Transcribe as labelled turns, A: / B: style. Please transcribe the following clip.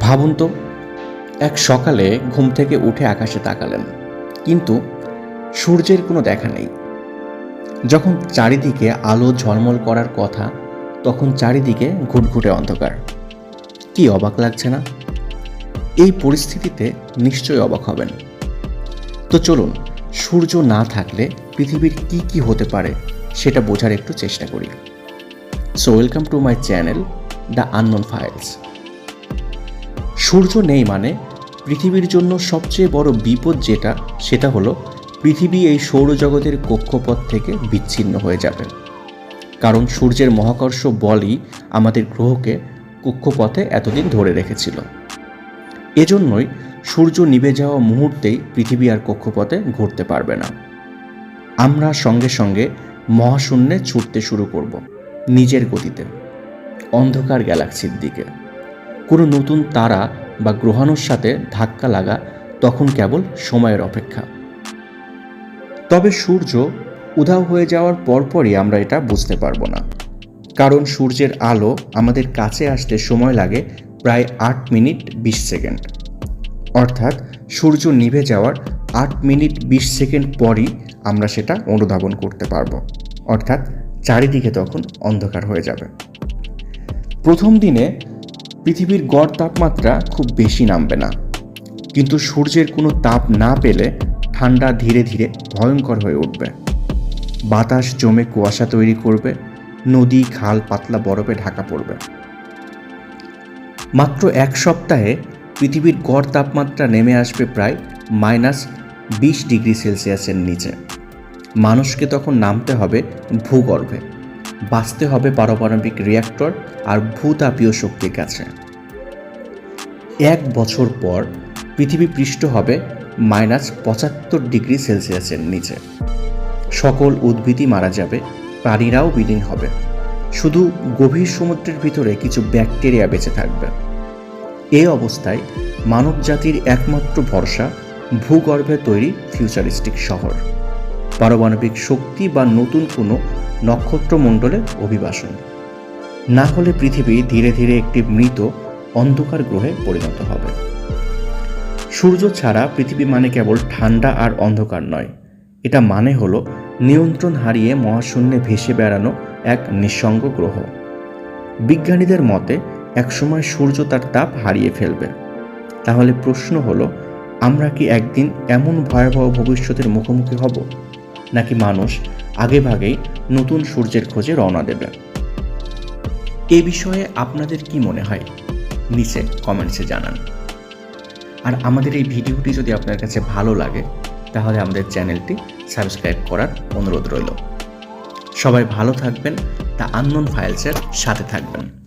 A: ভাবুন তো, এক সকালে ঘুম থেকে উঠে আকাশে তাকালেন। কিন্তু সূর্যের কোনো দেখা নেই। যখন চারিদিকে আলো ঝলমল করার কথা, তখন চারিদিকে ঘুটঘুটে অন্ধকার। কি অবাক লাগছে না? এই পরিস্থিতিতে নিশ্চয়ই অবাক হবেন। তো চলুন, সূর্য না থাকলে পৃথিবীর কি কি হতে পারে সেটা বোঝার একটু চেষ্টা করি। So welcome to my channel the unknown files. সূর্য নেই মানে পৃথিবীর জন্য সবচেয়ে বড় বিপদ যেটা, সেটা হলো পৃথিবী এই সৌরজগতের কক্ষপথ থেকে বিচ্ছিন্ন হয়ে যাবে। কারণ সূর্যের মহাকর্ষ বলই আমাদের গ্রহকে কক্ষপথে এতদিন ধরে রেখেছিল। এজন্যই সূর্য নিভে যাওয়া মুহূর্তেই পৃথিবী আর কক্ষপথে ঘুরতে পারবে না। আমরা সঙ্গে সঙ্গে মহাশূন্যে ছুটতে শুরু করব, নিজের গতিতে, অন্ধকার গ্যালাক্সির দিকে। কোনো নতুন তারা বা গ্রহাণুর সাথে ধাক্কা লাগা তখন কেবল সময়ের অপেক্ষা। তবে সূর্য উধাও হয়ে যাওয়ার পরপরই আমরা এটা বুঝতে পারব না। কারণ সূর্যের আলো আমাদের কাছে আসতে সময় লাগে প্রায় আট মিনিট বিশ সেকেন্ড। অর্থাৎ সূর্য নিভে যাওয়ার আট মিনিট বিশ সেকেন্ড পরই আমরা সেটা অনুধাবন করতে পারব। অর্থাৎ চারিদিকে তখন অন্ধকার হয়ে যাবে। প্রথম দিনে পৃথিবীর গড় তাপমাত্রা খুব বেশি নামবে না। কিন্তু সূর্যের কোনো তাপ না পেলে ঠান্ডা ধীরে ধীরে ভয়ঙ্কর হয়ে উঠবে। বাতাস জমে কুয়াশা তৈরি করবে, নদী, খাল, পাতলা বরফে ঢাকা পড়বে। মাত্র এক সপ্তাহে পৃথিবীর গড় তাপমাত্রা নেমে আসবে প্রায় মাইনাস বিশ ডিগ্রি সেলসিয়াসের নিচে। মানুষকে তখন নামতে হবে ভূগর্ভে। বাঁচতে হবে পারমাণবিক রিয়াক্টর আর ভূতাপীয় শক্তির কাছে। এক বছর পর পৃথিবী পৃষ্ঠ হবে মাইনাস পঁচাত্তর ডিগ্রি সেলসিয়াসের নিচে। সকল উদ্ভিদই মারা যাবে, প্রাণীরাও বিলীন হবে। শুধু গভীর সমুদ্রের ভিতরে কিছু ব্যাকটেরিয়া বেঁচে থাকবে। এ অবস্থায় মানব জাতির একমাত্র ভরসা ভূগর্ভে তৈরি ফিউচারিস্টিক শহর। পারমাণবিক শক্তি বা নতুন কোনো নক্ষত্রমণ্ডলের অভিবাসন। না হলে পৃথিবী ধীরে ধীরে একটি মৃত, অন্ধকার গ্রহে পরিণত হবে। সূর্য ছাড়া পৃথিবী মানে কেবল ঠান্ডা আর অন্ধকার নয়। এটা মানে হলো নিয়ন্ত্রণ হারিয়ে মহাশূন্যে ভেসে বেড়ানো এক নিঃসঙ্গ গ্রহ। বিজ্ঞানীদের মতে, একসময় সূর্য তার তাপ হারিয়ে ফেলবে। তাহলে প্রশ্ন হলো, আমরা কি একদিন এমন ভয়াবহ ভবিষ্যতের মুখোমুখি হব? নাকি মানুষ আগে ভাগেই নতুন সূর্যের খোঁজে রওনা দেবে? এ বিষয়ে আপনাদের কি মনে হয়? নিচে কমেন্টসে জানান। আর আমাদের এই ভিডিওটি যদি আপনার কাছে ভালো লাগে, তাহলে আমাদের চ্যানেলটি সাবস্ক্রাইব করার অনুরোধ রইল। সবাই ভালো থাকবেন, তা আননোন ফাইলসের সাথে থাকবেন।